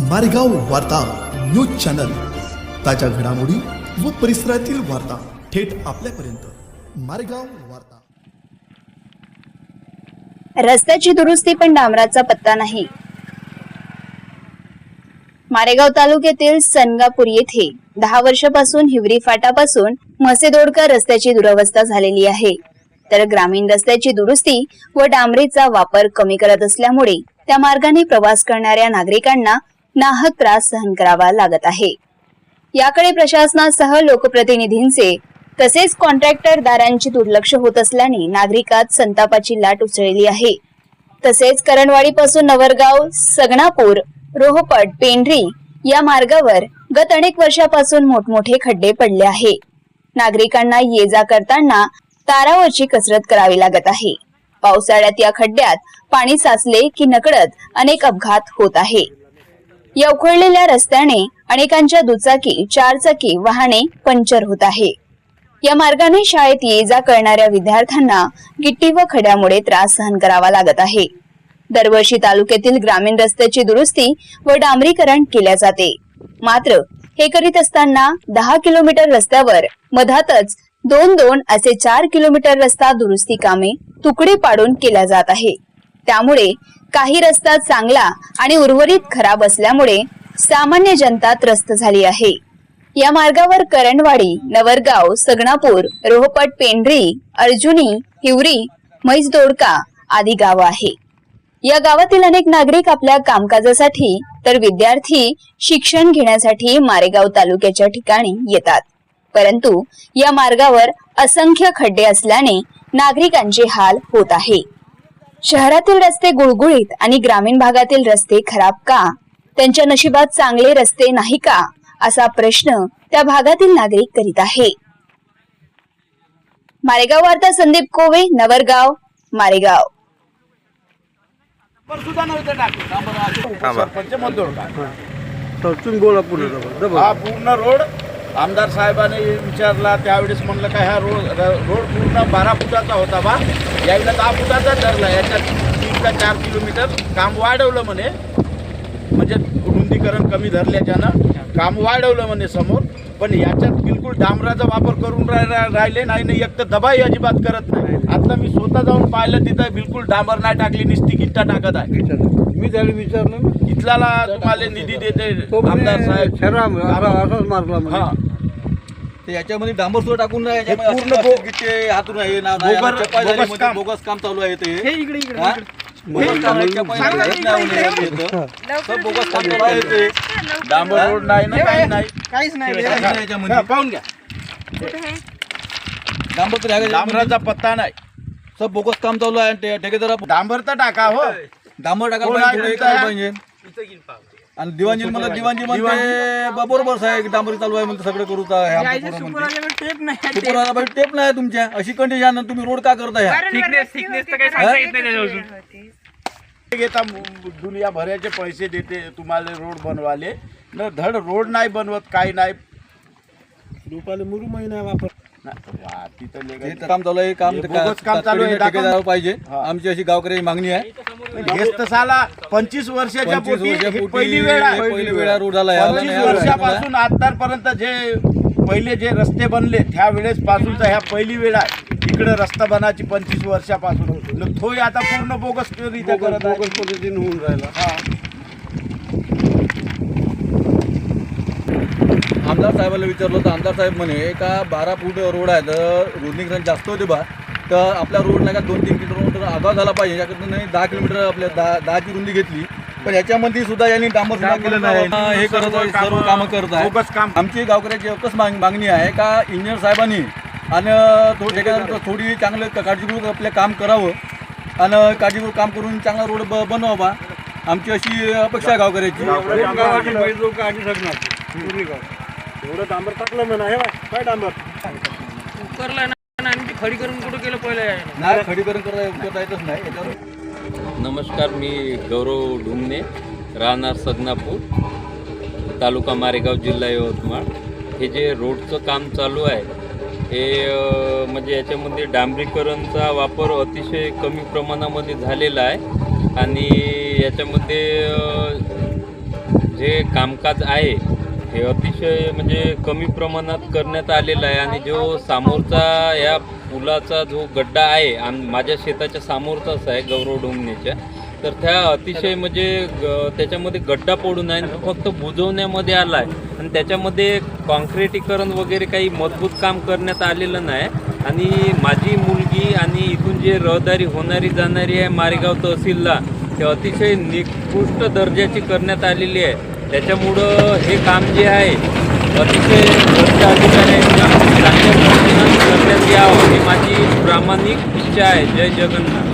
मारेगाव वार्ता news channel. ताज्या घडामोडी व परिसरातील वार्ता थेट आपल्यापर्यंत. मारेगाव वार्ता. रस्त्याची दुरुस्ती पण डांबराचा पत्ता नाही. मारेगाव तालुक्यातील सनगापूर येथे दहा वर्षापासून हिवरी फाटापासून म्हसेदोडका रस्त्याची दुरवस्था झालेली आहे. तर ग्रामीण रस्त्याची दुरुस्ती व डांबरीचा वापर कमी करत असल्यामुळे त्या मार्गाने प्रवास करणाऱ्या नागरिकांना नाहक त्रास सहन करावा लागत आहे. याकडे प्रशासनासह लोकप्रतिनिधींचे तसेच कॉन्ट्रॅक्टरदारांची दुर्लक्ष होत असल्याने नागरिकात संतापाची लाट उसळली आहे. तसेच करणवाडीपासून नवरगाव सगणापूर रोहपट पेंढरी या मार्गावर गत अनेक वर्षापासून मोठमोठे खड्डे पडले आहे. नागरिकांना ये जा करताना तारावरची कसरत करावी लागत आहे. पावसाळ्यात या खड्ड्यात पाणी साचले की नकळत अनेक अपघात होत आहे. या उखळलेल्या रस्त्याने अनेकांच्या दुचाकी चारचाकी वाहने पंक्चर होत आहे. या मार्गाने शाळेत ये जा करणाऱ्या विद्यार्थ्यांना गिट्टी व खड्यामुळे त्रास सहन करावा लागत आहे. दरवर्षी तालुक्यातील ग्रामीण रस्त्याची दुरुस्ती व डांबरीकरण केल्या जाते. मात्र हे करीत असताना दहा किलोमीटर रस्त्यावर मधातच दोन दोन असे चार किलोमीटर रस्ता दुरुस्ती कामे तुकडे पाडून केल्या जात आहे. त्यामुळे काही रस्ता चांगला आणि उर्वरित खराब असल्यामुळे सामान्य जनता त्रस्त झाली आहे. या मार्गावर करणवाडी नवरगाव सगणापूर रोहपट पेंढरी अर्जुनी हिवरी म्हैसदोडका आदी गाव आहे. या गावातील अनेक नागरिक आपल्या कामकाजासाठी तर विद्यार्थी शिक्षण घेण्यासाठी मारेगाव तालुक्याच्या ठिकाणी येतात. परंतु या मार्गावर असंख्य खड्डे असल्याने नागरिकांचे हाल होत आहे. शहरातील रस्ते गुळगुळीत आणि ग्रामीण भागातील रस्ते खराब का? त्यांच्या नशिबात चांगले रस्ते नाही का? असा प्रश्न त्या भागातील नागरिक करीत आहे. मारेगाव वार्ता संदीप कोवे नवरगाव मारेगाव. सरपंच मंजूर बोला पुढे हा पूर्ण रोड आमदार साहेबांनी विचारला त्यावेळेस म्हणलं का ह्या रोड रोड पूर्ण बारा फुटाचा होता बा. यावेळेला दहा फुटाचा ठरला याच्यात तीन का चार किलोमीटर काम वाढवलं म्हणे. म्हणजे रुंदीकरण कमी धरल्याच्यानं काम वाढवलं म्हणे समोर. पण याच्यात बिलकुल डांबराचा वापर करून राह- राह- राहिले नाही नाही एक तर दबाई अजिबात करत नाही. आता मी स्वतः जाऊन पाहिलं तिथं बिलकुल डांबर नाही टाकली निस्ती गिट्टा टाकत आहे. मी त्याला विचारलं. इथला तुम्हाला निधी देते आमदार साहेब. असाच मारला. हा. ते याच्यामध्ये डांबर सुद्धा टाकून नाही याच्यामध्ये पूर्ण असे बो- गिट्टे हातून आहे ना नाही, बोगर- चपाई झाली बोगस म्हणजे काम. बोगस काम चालू आहे ते. हे इकडे इकडे हा? मग- बोगस काम आहे, मग- चपाई मग- झाली नाही म्हणे इथं. सब बोगस काम चालू आहे ते. डांबर रोड नाही ना काही नाही. काहीच नाही काहीच नाही याच्यामध्ये. हा, पाहून घ्या. डांबर तर डांबराचा पत्ता नाही. सब बोगस काम चालू आहे आणि ते- ठेकेदार डांबर तर टाका हो. डांबर टाकायला कोण पाहिजे आहे. थोडं हे तुमचा? पाहिजे आणि दिवाणजी मला दिवाणजी म्हणते बा- बरोबर आहे डांबरी चालू आहे म्हणते सगळं करू टेप नाही टेप नाही तुमच्या. अशी कंडिशन तुम्ही रोड का करताय? अजून घेता दुनिया भराचे पैसे देते तुम्हाला रोड बनवाले. न धड रोड नाही बनवत काही नाही. रुपाले मुरू महिना वापर काम चालू आहे काम हे बोगस काम चालू आहे, तातडीने. पाहिजे हा. आमची अशी गावकऱ्याची मागणी आहे हेच तर साला पंचवीस वर्षाच्या 25 पोटी ही वर्षापोटी पहिली वेळ आहे पहिली वेळा रोड झाला आहे. पंचवीस आला नाही, वर्षापासून आतापर्यंत जे पहिले जे रस्ते बनले त्या वेळेस पासूनचा ह्या पहिली वेळ आहे इकडे रस्ता बनायची पंचवीस वर्षापासून न तोही आता पूर्ण बोगस रीत्या करत आहे. बोगस पद्धतीने होऊन राहिला हा. आमदार साहेबाला विचारलं तर आमदार साहेब म्हणे का बारा फूट रोड आहे तर रुंदीकरण जास्त होते बा तर आपल्या रोड नाही का दोन तीन किलोमीटर आगाव झाला पाहिजे याकरता नाही दहा किलोमीटर आपल्या दहा दहाची रुंदी घेतली पण याच्यामध्ये सुद्धा यांनी डांबर सुद्धा केलं नाही हे करत आहे सर्व कामं करत आहे. काम. आमची गावकऱ्याची एकच माग मागणी आहे का इंजिनियर साहेबांनी आणि थोडी थोडी चांगलं काळजीपूर्वक आपलं काम करावं आणि काळजीपूर्वक काम करून चांगला रोड ब बनवावा. आमची अशी अपेक्षा आहे गावकऱ्याची. एवढं डांबर टाकलं म्हणा हे बाय काय डांबर? करला ना आणि ती खडी करून कुठं केलं पहिलं नाही खडीकरण येतच नाही याच्यावर. नमस्कार मी गौरव ढुंगणे राहणार सदनापूर तालुका मारेगाव जिल्हा यवतमाळ. हे जे रोडचं काम चालू आहे हे अ, म्हणजे याच्यामध्ये डांबरीकरणचा वापर अतिशय कमी प्रमाणामध्ये झालेला आहे. आणि याच्यामध्ये अ, जे कामकाज आहे हे अतिशय म्हणजे कमी प्रमाणात करण्यात आलेलं आहे आणि जो समोरचा या पुलाचा जो गड्डा आहे आणि माझ्या शेताच्या समोरचाच आहे गौरव डोंगणेच्या तर त्या अतिशय म्हणजे ग- त्याच्यामध्ये गड्डा पडून आहे आणि तो फक्त बुजवण्यामध्ये आला आहे आणि त्याच्यामध्ये कॉन्क्रिटीकरण वगैरे काही मजबूत काम करण्यात आलेलं नाही. आणि माझी मुलगी आणि इथून जे रहदारी होणारी जाणारी आहे मारेगाव तहसीलला ते अतिशय निकृष्ट दर्जाची करण्यात आलेली आहे. त्याच्यामुळं हे काम जे आहे अतिशय वरच्या अधिकाऱ्यांच्या चांगल्या पद्धतीनं करण्यात यावं ही माझी प्रामाणिक इच्छा आहे. जय जगन्नाथ.